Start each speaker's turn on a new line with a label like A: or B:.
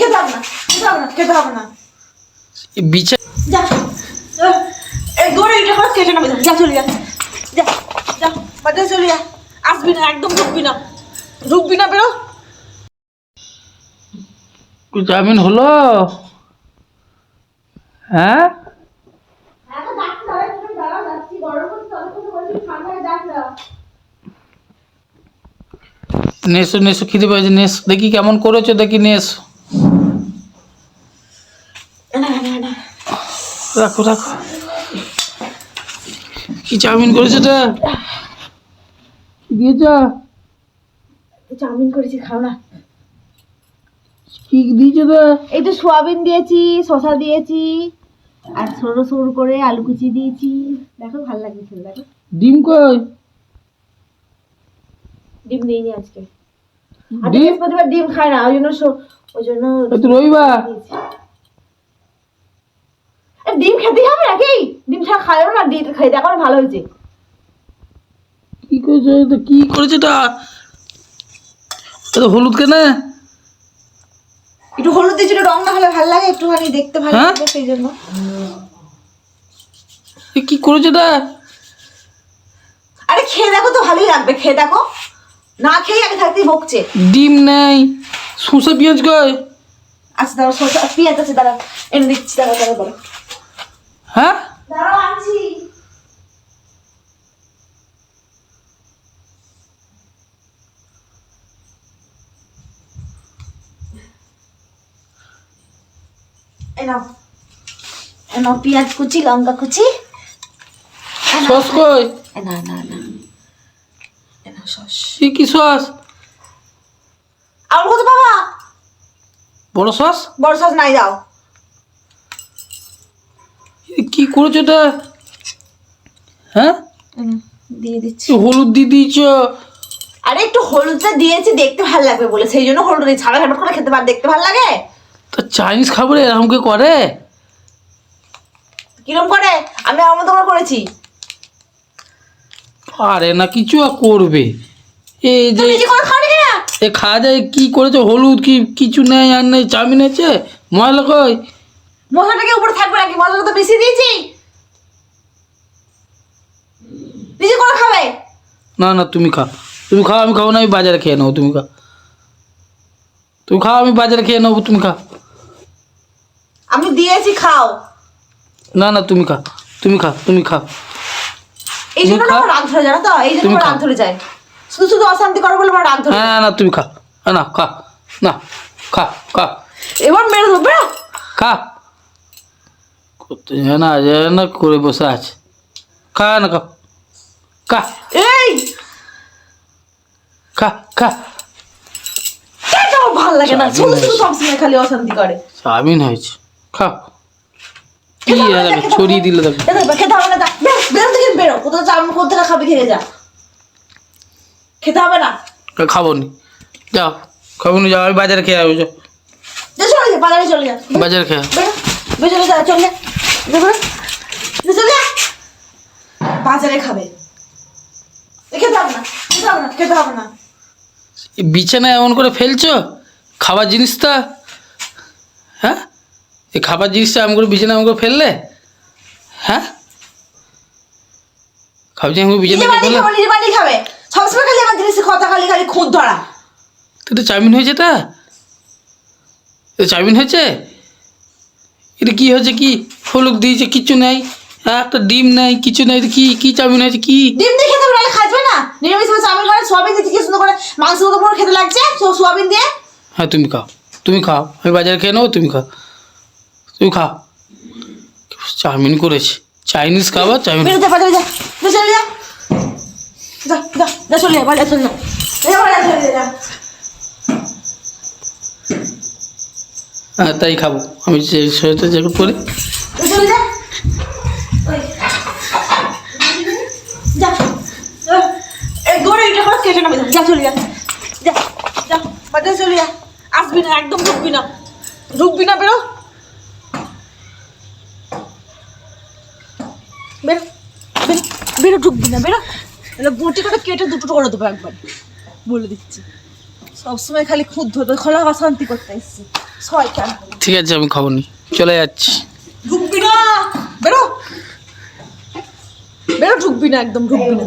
A: খেতে হবে না খেতে হবে না খেতে হবে না।
B: বিছা
A: যা গড়ে এটা করে কেটে নেবে যা চলে যা। যা যা বাজারে চলে যা। আসবি না একদম ঢুকবি না। ঢুকবি না বেরো।
B: জামিন হলো? হ্যাঁ? নেসো নেসো খিদে পেয়েছে নেস। দেখি কেমন করেছ দেখি নেস। রাখো রাখো। কি চাউমিন করেছ তা? কি দিয়েছ?
A: চাউমিন করেছি খাও না।
B: কি দিয়েছ তা?
A: এই তো সোয়াবিন দিয়েছি শসা দিয়েছি আর সরু সরু করে আলু কুচি দিয়েছি। দেখো ভালো লাগবে খেতে দেখো।
B: ডিম কই?
A: ডিম নেইনি আজকে।
B: ডিম?
A: বৃহস্পতিবার ডিম খায় না ওই জন্য ওই জন্য
B: রবিবার?
A: ডিম খেতে হবে নাকি? ডিম ছাড়া খায় না ডিম খাই দেখো ভালো হয়েছে।
B: কি করেছ কি করেছ এটা? এটা হলুদ কেন?
A: একটু হলুদ দিয়েছিল রং না হলে ভালো লাগে একটুখানি দেখতে ভালো
B: হ্যাঁ?
A: লাগে সেই জন্য।
B: কি করেছ এটা?
A: আরে খেয়ে দেখো তো ভালোই লাগবে খেয়ে দেখো। না খেয়ে আগে থাকতেই বকছে
B: ডিম নেই। শসা পেঁয়াজ কই?
A: আচ্ছা দাঁড়াও শসা পেঁয়াজ আছে দাঁড়াও এনে দিচ্ছি দাঁড়াও দাঁড়াও দাঁড়াও।
B: হ্যাঁ?
A: দাঁড়াও আনছি। এই নাও। পেঁয়াজ কুচি লঙ্কা কুচি।
B: সস কই?
A: না না না। সস।
B: এ কি সস?
A: আর কত বাবা
B: বড় সস?
A: বড় সস নাই দাও
B: কি করেছ এটা? হ্যাঁ?
A: দিয়ে দিচ্ছি।
B: হলুদ দিয়ে দিয়েছ।
A: আরে একটু হলুদটা দিয়েছি দেখতে ভালো লাগবে বলে। সেই জন্য হলুদ দিই ছাড়া ঝাপট করে খেতে পার দেখতে ভালো লাগে?
B: তা চাইনিজ খাবার এরকম কে করে?
A: কিরম করে? আমি আমার মতো করে করেছি।
B: আরে না কিছু করবে। এই যে এ খাওয়া যায় কি করেছ? হলুদ কি কিছু নেই আর নেই চাউমিন আছে? ময়লা কই?
A: মশলাটা উপরে থাকবে নাকি? মশলাটা তো বেশি দিয়েছি। নিজে করে খাবে?
B: না না তুমি খাও। তুমি খাও আমি খাব না আমি বাজারে খেয়ে নেব তুমি খাও। তুমি খাও আমি বাজারে খেয়ে নেব তুমি খাও।
A: আমি দিয়েছি খাও।
B: না না তুমি খাও তুমি খাও তুমি খাও।
A: এই জন্য না রাগ ধরে জানো তো? এই জন্য রাগ ধরে যায়। শুধু শুধু অশান্তি করো বলে আমার রাগ ধরে
B: না না না তুমি খাও না, খা। না খা খা।
A: এবার মেরে দেবো
B: খা। না না করে বসে আছে। খা না খা। খা।
A: এই!
B: খা খা।
A: ভালো লাগে না? শুধু শুধু সবসময় খালি অশান্তি করে।
B: চাউমিন হয়েছে। খাও কি ছড়িয়ে দিলে। দেখো।
A: খেতে হবে, খেতে হবে না। বেরো, থেকে বেরো কোথাও চাউমিন কোথাও খাবে খেয়ে যা। খেতে হবে না?
B: খাব নি? যাও খাব নি যাও বাজারে খেয়ে আসব যাও
A: চলে যা বাজারে চলে যা।
B: বাজারে খেয়ে
A: বেরো চলে যা চলে যা। চলে যা। বাজারে খাবে। খেতে হবে না খেতে হবে না খেতে হবে না।
B: বিছানায় এমন করে ফেলছো? খাবার জিনিসটা হ্যাঁ? এই খাবার জিনিসটা এমন করে বিছানায় এমন করে ফেললে? হ্যাঁ? জিনিস
A: নিজে
B: বিছানায়
A: বানিয়ে খাবে নিজে বানিয়ে খাবে। সবসময় খালি আমার জিনিসের কথা খালি খালি খুঁত ধরা।
B: তো এটা চাউমিন হয়েছে তা? এটা চাউমিন হয়েছে? এটা কি হয়েছে কি? হলুদ দিয়েছে কিছু নেই। একটা ডিম নেই কিছু নেই কি কি চাউমিন হয়েছে কি?
A: ডিম দিয়ে খেতে পারলে খাবে না। নিরামিষ ভাবে চাউমিন করে সোয়াবিন দিয়ে কি সুন্দর করে মাংস মতো পুরো খেতে লাগছে? সোয়াবিন দিয়ে?
B: হ্যাঁ তুমি খাও। তুমি খাও। আমি বাজারে খেয়ে নেব তুমি খাও। তুমি খাও। চাউমিন করেছি। চাইনিজ খাবার চাউমিন
A: বেরোতে বাজারে যা চলে যা। যা যা যা চলে যা বাজারে চলে যা। যা বাজারে চলে যা
B: হ্যাঁ তাই খাব। আমি যে সেটা
A: যা। এই করে যা চলে যা। যা যা বাজারে চলে যা। আসবি না একদম ঢুকবি না। ঢুকবি না বেরো। বেরো বেরো বেরো ঢুকবি না বেরো। এবার বটিকাটা কেটে দুটো করে দেবো একবার। বলে দিচ্ছি। সবসময় খালি খুদ ধরবে খোলা অশান্তি করতে এসছি। শয়তান
B: ঠিক আছে আমি খবর নিই চলে যাচ্ছি।
A: ঢুকবি না! বেরো! বেরো ঢুকবি না একদম ঢুকবি না।